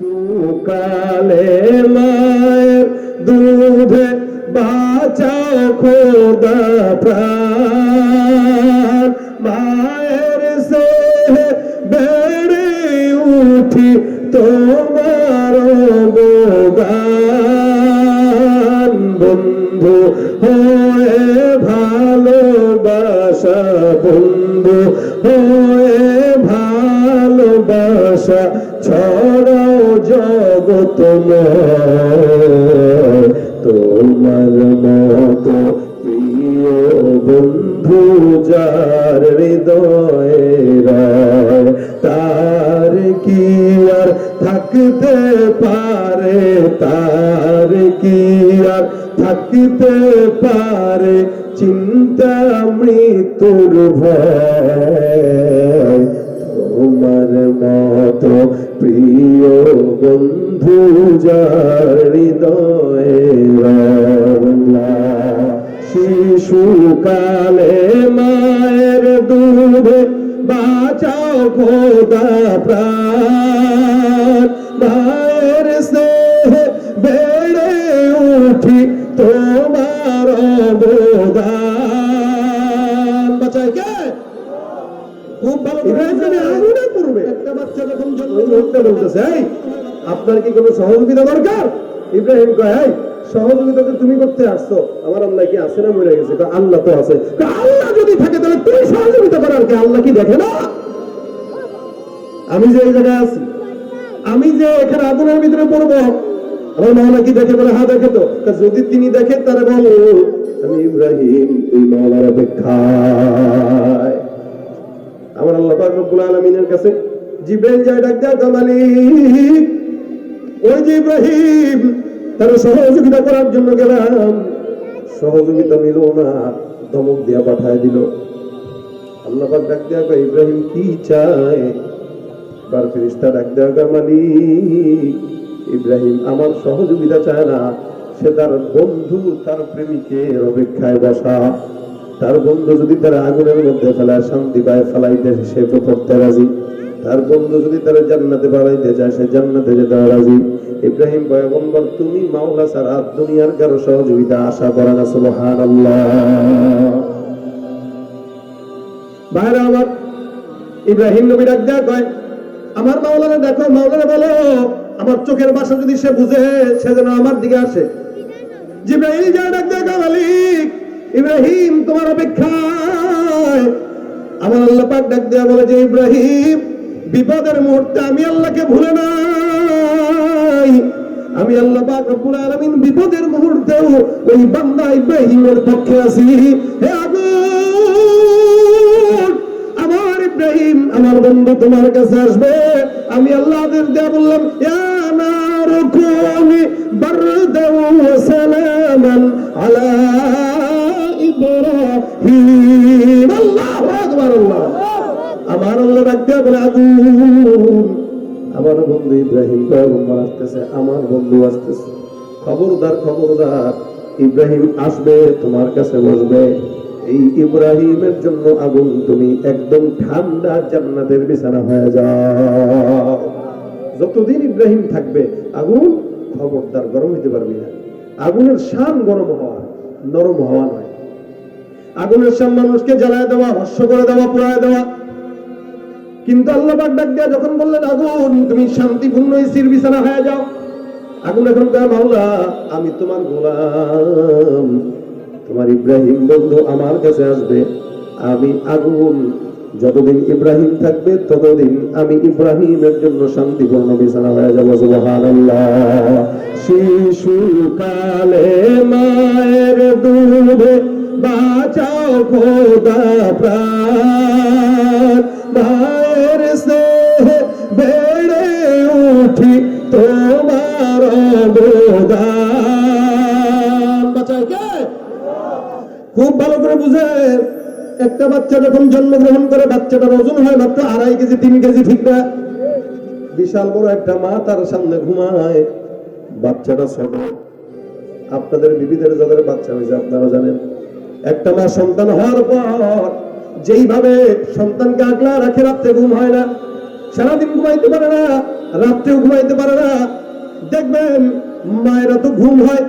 শিশুকালে মায়ের দুধে বাঁচাও খোদা প্রাণ। মায়ের সে বেড়ে উঠি তোমার জগত তোমার মতো প্রিয় বন্ধু যার হৃদয়ে তার কি আর থাকতে পারে? তার কি আর থাকতে পারে? চিন্তা মৃত্যুর ভয়। তোমার মতো প্রিয় বন্ধু। শিশুকালে মায়ের দুধে বাঁচাও খোদা প্রাণ। মায়ের স্নেহে বেড়ে উঠি তোমার অবদান। বাঁচায় কে খুব ভালো আগুনে একটা বাচ্চা যখন জন্ম বলতেছে আপনার কি কোনো সহযোগিতা দরকার? ইব্রাহিম কয় এই সহযোগিতা তো তুমি করতে আসছো। আমার আল্লাহ কি আছে না মরে গেছে? আল্লাহ তো আছে। আল্লাহ যদি থাকে তাহলে তুই সহযোগিতা করার কে? আল্লাহ কি দেখে না? আমি যে এই জায়গায় আছি, আমি যে এখানে আগুনের ভিতরে পড়ব, আমার মাওলা কি দেখে বলে হ্যাঁ দেখে তো। যদি তিনি দেখে তাহলে বল, আমি ইব্রাহিম, এই মাওলার অপেক্ষায়। আমার আল্লাহ রব্বুল আলামিনের কাছে জিব্রাইল যায়, ডাক দেয়া মালিক ওই যে ইব্রাহিম তার সহযোগিতা করার জন্য গেলাম। সহযোগিতা মিল না ধমক দিয়া পাঠায় দিল। আল্লাহ ডাক দেয়া কয়, ইব্রাহিম কি চায়? বার ফেরিস্তা ডাক দেয়া কয়, মালিক ইব্রাহিম আমার সহযোগিতা চায় না। সে তার বন্ধু তার প্রেমিকের অপেক্ষায় বসা। তার বন্ধু যদি তার আগুনের মধ্যে ফেলায় শান্তি পায় ফেলাইতে সে তো পড়তে রাজি। তার বন্ধু যদি তার জান্নাতে বাড়াইতে চায় সে জান্নাতে যেতে রাজি। ইব্রাহিম পয়গম্বর তুমি মাওলা ছাড়া দুনিয়ার কারও সহযোগিতা আশা করে না সুবহানাল্লাহ। ভাইরা আমার ইব্রাহিম নবী ডাক কয় আমার দেখো বলো আমার চোখের ভাষা যদি সে বুঝে সে যেন আমার দিকে আসে। জিব্রাইল যা ডাক দেয়া কয়, মালিক ইব্রাহিম তোমার অপেক্ষায়। আমার আল্লাহ পাক ডাক দেয়া বলে যে ইব্রাহিম বিপদের মুহূর্তে আমি আল্লাহকে ভুলে নাই। আমি আল্লাহ পাক রব্বুল আলামিন বিপদের মুহূর্তেও ওই বান্দা ইব্রাহিমের পক্ষে আছি। হে আগুন! আমার ইব্রাহিম, আমার বন্ধু তোমার কাছে আসবে। আমি আল্লাহদের দেয়া বললাম, ইয়া নারু কুনি বারদাও ওয়া সালামান আলা ইব্রাহিম। আল্লাহু আকবার, আল্লাহ আমার আল্লাহ আমার বন্ধু ইব্রাহিম আসতেছে, আমার বন্ধু আসতেছে। খবরদার খবরদার, ইব্রাহিম আসবে, তোমার কাছে বসবে। এই ইব্রাহিমের জন্য আগুন তুমি একদম ঠান্ডা জান্নাতের বিছানা হয়ে যাও। যতদিন ইব্রাহিম থাকবে, আগুন খবরদার গরম হইতে পারবি না। আগুনের শান গরম হওয়া নরম হওয়া নয়। আগুনের শান মানুষকে জ্বালায় দেওয়া ভস্য করে দেওয়া, পোড়ায় দেওয়া কিন্তু আল্লাহ ডাক দেয়া যখন বললেন, আগুন, তুমি শান্তিপূর্ণ স্থির বিছানা হয়ে যাও। আগুন এখন মাওলা, আমি তোমার গোলাম। তোমার ইব্রাহিম বন্ধু আমার কাছে আসবে। আমি আগুন। যতদিন ইব্রাহিম থাকবে, ততদিন আমি ইব্রাহিমের জন্য শান্তিপূর্ণ বিছানা হয়ে যাব। শিশুকালে মায়ের দুধে বাঁচাও খোদা প্রাণ। খুব ভালো করে বুঝে। একটা বাচ্চা যখন জন্মগ্রহণ করে, বাচ্চাটার ওজন হয় মাত্র আড়াই কেজি, তিন কেজি, ঠিক না? বিশাল বড় একটা মা তার সামনে ঘুমায়। বাচ্চাটা ছোট। আপনাদের বিবিদের যাদের বাচ্চা হয়েছে, আপনারা জানেন। একটা মা সন্তান হওয়ার পর যেইভাবে সন্তানকে আগলা রাখে, রাত্রে ঘুম হয় না। সারাদিন ঘুমাইতে পারে না, রাত্রেও ঘুমাইতে পারে না। দেখবেন মায়েরা তো ঘুম হয়।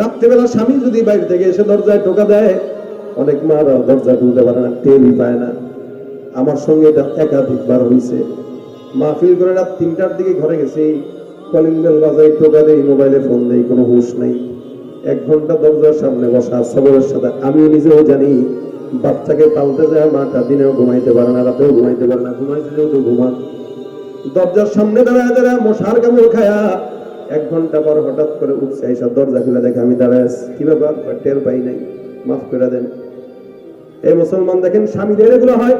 রাত্রেবেলা স্বামী যদি বাইরে থেকে এসে দরজায় টোকা দেয়, অনেক মারা দরজা খুলতে পারে না, টেরই পায় না। আমার সঙ্গে এটা একাধিকবার হয়েছে মাহফিল করে রাত তিনটার দিকে ঘরে গেছি, কলিং বেল বাজাই টোকা দেই, মোবাইলে ফোন দেই, কোনো হুশ নেই। এক ঘণ্টা দরজার সামনে বসা, সবরের সাথে, আমিও নিজেও জানি, বাচ্চাকে পালতে যায়, মাটা দিনেও ঘুমাইতে পারে না, রাতেও ঘুমাইতে পারে না ঘুমাইছিলেও তো ঘুমান দরজার সামনে দাঁড়ায় দাঁড়ায় মশার কামড় খায়া এক ঘণ্টা পর হঠাৎ করে উঠছে এইসব দরজা খুলে দেখে আমি দাঁড়ায়। কি ব্যাপার? টের পাই নাই। মাফ করে দেন। এই মুসলমান দেখেন, স্বামীদের এগুলো হয়।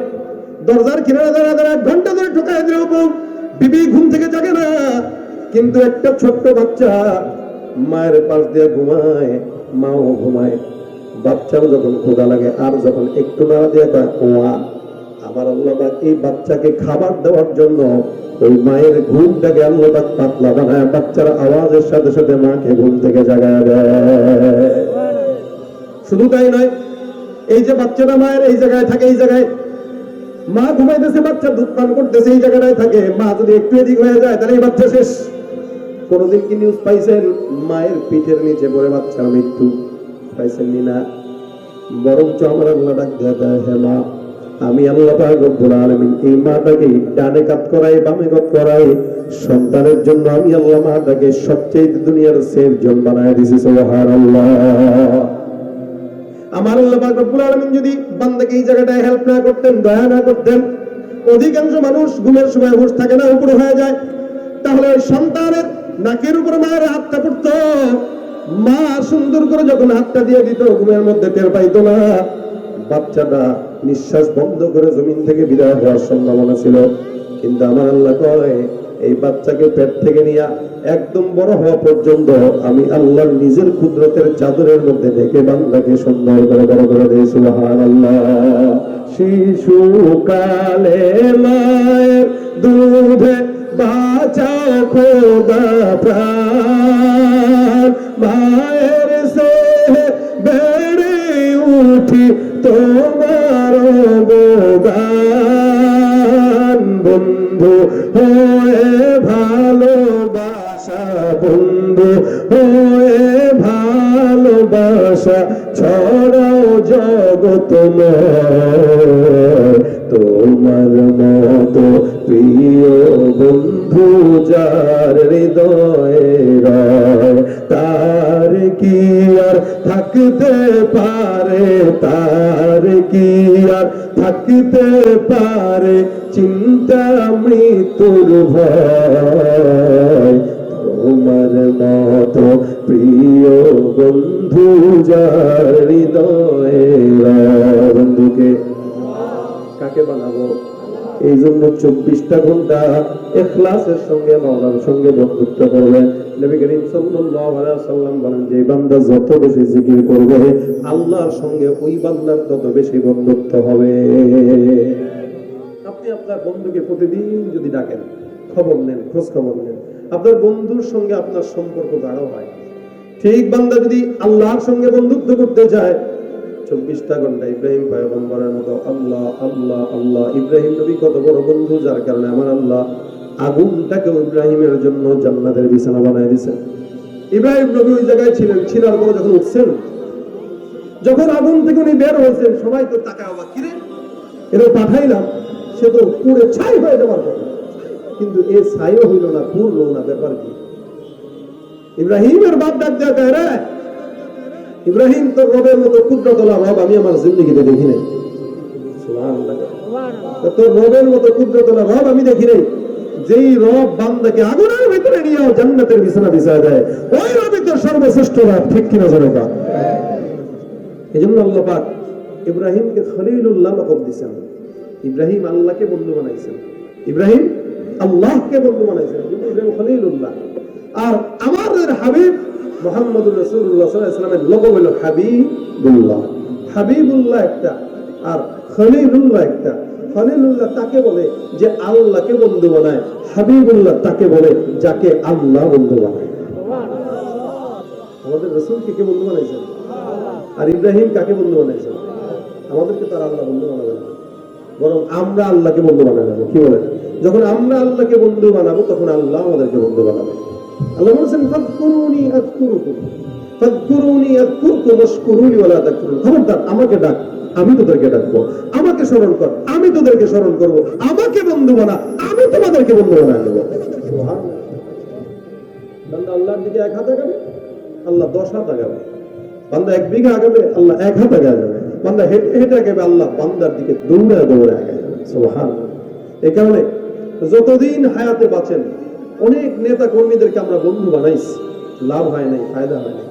দরজার কিনারে দাঁড়ায় দাঁড়ায় এক ঘণ্টা ধরে ঠোকায় দিল বউ বিবি ঘুম থেকে জাগে না। কিন্তু একটা ছোট্ট বাচ্চা মায়ের পাশ দিয়ে ঘুমায়, মাও ঘুমায়। বাচ্চাও যখন ক্ষুধা লাগে, আর যখন একটু নাড়া দিয়ে কয়, ওয়া। আমার আল্লাহ এই বাচ্চাকে খাবার দেওয়ার জন্য ওই মায়ের ঘুমটাকে আল্লাহ পাতলা বানায়, বাচ্চার আওয়াজের সাথে সাথে মাকে ঘুম থেকে জাগায় দেয়। শুধু তাই নয়, এই যে বাচ্চাটা মায়ের এই জায়গায় থাকে, এই জায়গায় মা ঘুমাইতেছে, বাচ্চা দুধ পান করতেছে, এই জায়গাটায় থাকে। মা যদি একটু এদিক হয়ে যায়, তাহলে এই বাচ্চা শেষ। কোনদিন কি নিউজ পাইছেন? মায়ের পিঠের নিচে পড়ে বাচ্চার মৃত্যু? পাইছেন নি? বরঞ্চ আমার আল্লাহ ডাক দেয়, হে মা আমি আল্লাহ রব্বুল আলামিন এই ডানে কাত করাই, বামে কাত করাই, সন্তানের জন্য আমি আল্লাহ সবচেয়ে দুনিয়ার সেফ জন বানায় দিছি আমার আল্লাহ যদি বান্দাকে এই জায়গাটায় হেল্প না করতেন, দয়া না করতেন, অধিকাংশ মানুষ ঘুমের সময় হুঁশ থাকে না, উপরে হয়ে যায়। তাহলে সন্তানের নাকের উপরে মায়ের হাতটা পড়তো। মা সুন্দর করে যখন হাতটা দিয়ে দিত, ঘুমের মধ্যে টের পাইতো না। বাচ্চাটা নিঃশ্বাস বন্ধ করে জমিন থেকে বিদায় হওয়ার সম্ভাবনা ছিল। কিন্তু আমার আল্লাহ কয়, এই বাচ্চাকে পেট থেকে নিয়ে একদম বড় হওয়া পর্যন্ত আমি আল্লাহর নিজের কুদরতের চাদরের মধ্যে ঢেকে বান্দাকে সুন্দর করে বড় করে দিয়েছি সুবহানাল্লাহ। শিশুকালে মায়ের দুধে বাঁচাও খোদা প্রাণ। মায়ের সে বেড়ে উঠি তোমার অবদান বন্ধু, হয়ে ভালোবাসা বন্ধু, হয়ে ভালোবাসা ছড়াও জগত তোমার মতো প্রিয় বন্ধু যার হৃদয়ে রয়, তার কি আর থাকতে পারে? তার কি থাকতে পারে চিন্তা মৃত্যুর ভয়। তোমার মতো প্রিয় বন্ধু যার হৃদয় বন্ধুকে কাকে বানাবো? এই জন্য চব্বিশটা ঘণ্টা এখলাসের সঙ্গে, মাওলার সঙ্গে বন্ধুত্ব করবে। আপনি আপনার বন্ধুকে প্রতিদিন যদি ডাকেন, খবর নেন খোঁজ খবর নেন, আপনার বন্ধুর সঙ্গে আপনার সম্পর্ক গাঢ় হয়। ঠিক বান্দা যদি আল্লাহর সঙ্গে বন্ধুত্ব করতে চায় চব্বিশটা ঘণ্টা ইব্রাহিম পয়গম্বরের মতো আল্লাহ আল্লাহ আল্লাহ। ইব্রাহিম নবী কত বড় বন্ধু, যার কারণে আমার আল্লাহ আগুনটাকে ইব্রাহিমের জন্য জান্নাতের বিছানা বানায় দিয়েছেন ইব্রাহিম নবী ওই জায়গায় ছিলেন, ছিলার পরে যখন উঠছেন, যখন আগুন থেকে উনি বের হয়েছেন, সবাই তো তাকায় অবাক, কিরে? এটা পাঠাইলাম, সে তো পুড়ে ছাই হয়ে যাবার কথা। কিন্তু এ ছাইও হইল না পুরলো না, ব্যাপার কি? ইব্রাহিমের বাপ ডাক দেয়া ইব্রাহিম তোর রবের মতো ক্ষুদ্রতলা রব আমি আমার জিন্দগিতে দেখি নাই। তোর রবের মতো ক্ষুদ্রতলা রব আমি দেখি নাই। যেই রব বান্দাকে আগুনের ভিতরে নিয়ে জান্নাতের বিছানা বিছায় দেয় ওই রবই তোর সর্বশ্রেষ্ঠ রব ঠিক কিনা জনতা এই জন্য আল্লাহ পাক ইব্রাহিমকে খলিলুল্লাহ লকব দিয়েছেন ইব্রাহিম আল্লাহকে বন্ধু বানাইছেন। ইব্রাহিম আল্লাহকে বন্ধু বানাইছেন। ইব্রাহিম খলিলুল্লাহ। আর আমাদের হাবিব মোহাম্মদ রসুল্লাহ ইসলামের লকব হলো হাবিবুল্লাহ। হাবিবুল্লাহ একটা, আর খলিলুল্লাহ একটা। খলিলুল্লাহ তাকে বলে যে আল্লাহকে বন্ধু বানায়, হাবিবুল্লাহ তাকে বলে যাকে আল্লাহ বন্ধু বানায়। আমাদের রসুলকে কে বন্ধু বানাইছেন? আর ইব্রাহিম কাকে বন্ধু বানাইছেন? আমাদেরকে তার আল্লাহ বন্ধু বানাবেন। বরং আমরা আল্লাহকে বন্ধু বানাবো কি বলেন? যখন আমরা আল্লাহকে বন্ধু বানাবো, তখন আল্লাহ আমাদেরকে বন্ধু বানাবে। আল্লাহ আমাকে ডাক, আমি তোদেরকে ডাকবো। আমাকে স্মরণ কর, আমি তোদেরকে স্মরণ আমাকে বন্ধু বানা, আমি তোমাদেরকে বন্ধু আল্লাহর দিকে এক হাত আগাবে, আল্লাহ দশ হাত আগাবে। বান্দা এক বিঘা আগাবে, আল্লাহ এক হাত যাবে। বান্দা হেঁটে হেঁটে আগাবে, আল্লাহ বান্দার দিকে দৌড়ে দৌড়ে আগে যাবে। সুবহানাল্লাহ। এই কারণে যতদিন হায়াতে বাঁচেন অনেক নেতা কর্মীদেরকে আমরা বন্ধু বানাইছি। লাভ হয় নাই, ফায়দা হয় নাই।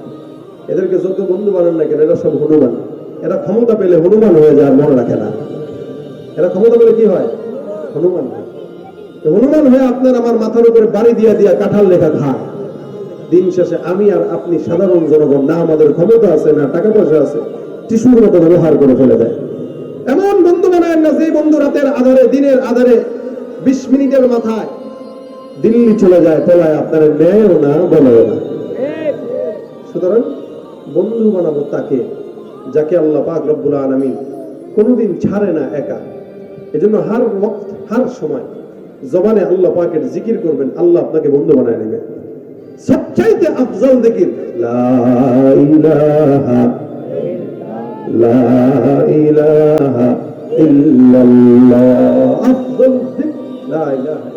এদেরকে যত বন্ধু বানান না কেন, এরা সব হনুমান। এরা ক্ষমতা পেলে হনুমান হয়ে যায় মনে রাখে না। এরা ক্ষমতা পেলে কি হয়? হনুমান হনুমান হয়ে আপনার আমার মাথার উপরে বাড়ি দিয়া দিয়া কাঁঠাল লেখা খায় দিন শেষে আমি আর আপনি সাধারণ জনগণ, না আমাদের ক্ষমতা আছে, না টাকা পয়সা আছে, টিস্যুর মতো ব্যবহার করে ফেলে দেয় এমন বন্ধু বানায় না যে বন্ধু রাতের আধারে, দিনের আধারে, বিশ মিনিটের মাথায় দিল্লি চলে যায় পলায় আপনার নেয়ও না বলেও না। সুতরাং বন্ধু বানাবো তাকে, যাকে আল্লাহ পাক রব্বুল আলামিন কোনোদিন ছাড়ে না একা। এজন্য হার ওয়াক্ত, হার সময় জবানে আল্লাহ পাকের জিকির করবেন, আল্লাহ আপনাকে বন্ধু বানায় নেবে। সবচাইতে আফজল জিকির লা ইলাহা ইল্লাল্লাহ। আফজল জিকির লা ইলাহা।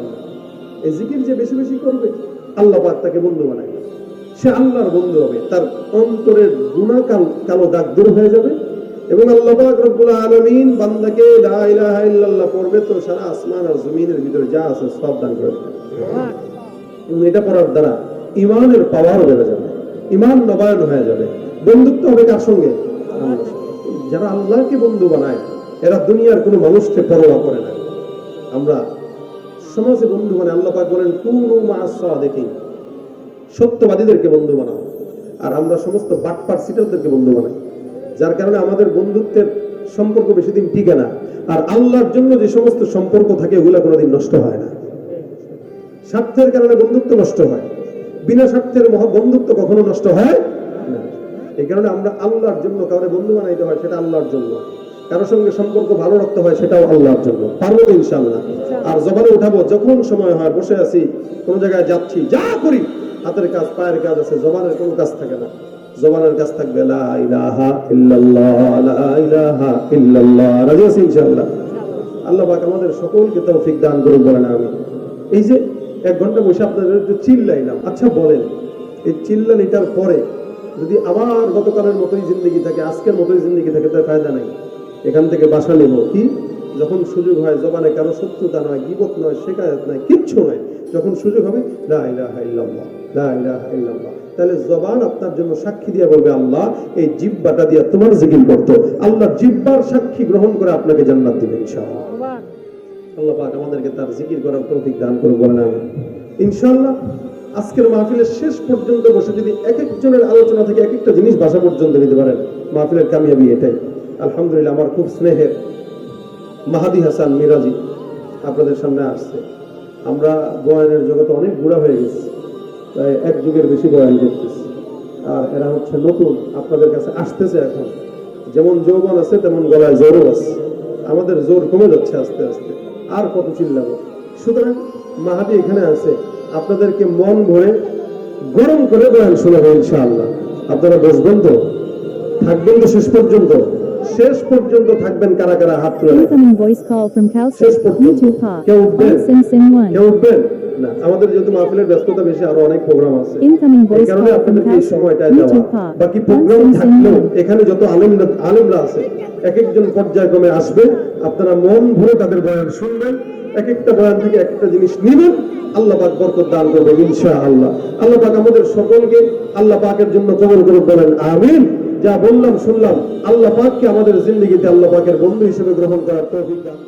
এই জিকির যে বেশি বেশি করবে, আল্লাহ পাক তাকে বন্ধু সে আল্লাহর বন্ধু হবে, তার অন্তরের গুণা কাল- দাগ দূর হয়ে যাবে। এবং আল্লাহ পাক রব্বুল বান্দাকে ইল্লাল্লাহ পড়বে তো সারা আসমান আর জমিনের ভিতরে যা আছে সব দান করে এটা পড়ার দ্বারা ইমানের পাওয়ার বেড়ে যাবে ইমান নবায়ন হয়ে যাবে, বন্ধুত্ব হবে কার সঙ্গে। যারা আল্লাহকে বন্ধু বানায়, এরা দুনিয়ার কোনো মানুষকে পরোয়া করে না। আমরা সমাজে বন্ধু মানে আল্লাহ পাক বলেন, কুনু মা দেখি সত্যবাদীদেরকে বন্ধু বানাও। আর আমরা সমস্ত বাটপার সিটারদেরকে বন্ধু বানাই। যার কারণে আমাদের বন্ধুত্বের সম্পর্ক বেশি দিন টিকে না। আর আল্লাহর জন্য যে সমস্ত সম্পর্ক থাকে ওগুলা কোনোদিন নষ্ট হয় না। স্বার্থের কারণে বন্ধুত্ব নষ্ট হয়। বিনা স্বার্থের মহা বন্ধুত্ব কখনো নষ্ট হয় না। এই কারণে আমরা আল্লাহর জন্য কারণে বন্ধু বানাইতে হয়, সেটা আল্লাহর জন্য। কারোর সঙ্গে সম্পর্ক ভালো রাখতে হয় সেটাও আল্লাহর জন্য। পারব তো ইনশাল্লাহ আর জবানে উঠাবো, যখন সময় হয়, বসে আছি, কোন জায়গায় যাচ্ছি, যা করি, হাতের কাজ, পায়ের কাজ আছে, জবানের কোনো কাজ থাকে না। জবানের কাজ থাকবে আল্লাহ আমাদের সকলকে দান করুক বলেন আমি এই যে এক ঘণ্টা বসে আপনাদের একটু চিল্লাইলাম। আচ্ছা বলেন, এই চিল্লানিটার পরে যদি আবার গতকালের মতোই জিন্দগি থাকে, আজকের মতোই জিন্দগি থাকে, তার ফায়দা নাই। এখান থেকে বাসা নেব। কি? যখন সুযোগ হয়, জবানে কারও শত্রুতা নয়, গিবত নয় শেখায়ত নয়, কিচ্ছু নয়। যখন সুযোগ হবে তাহলে জবান আপনার জন্য সাক্ষী দিয়ে বলবে, আল্লাহ, এই জিব্বাটা দিয়ে তোমার জিকির করতো। আল্লাহ জিব্বার সাক্ষী গ্রহণ করে আপনাকে জান্নাত দিবে, ইনশাআল্লাহ। আল্লাহ পাক আমাদেরকে তার জিকির করার তৌফিক দান করুক, বলেন আমি ইনশাআল্লাহ, আজকের মাহফিলের শেষ পর্যন্ত বসে যদি এক একজনের আলোচনা থেকে এক একটা জিনিস বাসা পর্যন্ত নিতে পারেন, মাহফিলের কামিয়াবি এটাই। আলহামদুলিল্লাহ, আমার খুব স্নেহের মাহাদি হাসান মিরাজি আপনাদের সামনে আসছে। আমরা বয়ানের জগতে অনেক বুড়া হয়ে গেছি প্রায় এক যুগের বেশি বয়ান করতেছি। আর এরা হচ্ছে নতুন, আপনাদের কাছে আসতেছে এখন। যেমন যৌবন আছে, তেমন গলায় জোরও আছে। আমাদের জোর কমে যাচ্ছে আস্তে আস্তে, আর কত চিল্লাবো। সুতরাং মাহাদি এখানে আছে, আপনাদেরকে মন ভরে গরম করে বয়ান শোনাবো ইনশাআল্লাহ। আপনারা বসবেন তো? থাকবেন তো শেষ পর্যন্ত? শেষ পর্যন্ত থাকবেন কারা কারা হাত তুলে শেষ পর্যন্ত। কেউ উঠবেন? Sim Sim 1. কেউ উঠবেন? না আমাদের যেহেতু মাহফিলের ব্যস্ততা বেশি আরও অনেক প্রোগ্রাম আছে। এই কারণে আপনাদেরকে এই. সময়টায় দেওয়া। বাকি প্রোগ্রাম থাকলেও এখানে যত আলেমরা আলেমরা আছে এক একজন পর্যায়ক্রমে আসবে। আপনারা মন ভরে তাদের বয়ান শুনবেন। এক একটা বয়ান থেকে একটা জিনিস নেবেন। আল্লাহ পাক বরকত দান করবে ইনশাআল্লাহ। আল্লাহ পাক আমাদের সকলকে আল্লাহ পাকের জন্য কবল করুক বলেন আমিন। যা বললাম, শুনলাম, আল্লাহ পাককে আমাদের জিন্দগিতে আল্লাহ পাকের বন্ধু হিসেবে গ্রহণ করার তৌফিক দান।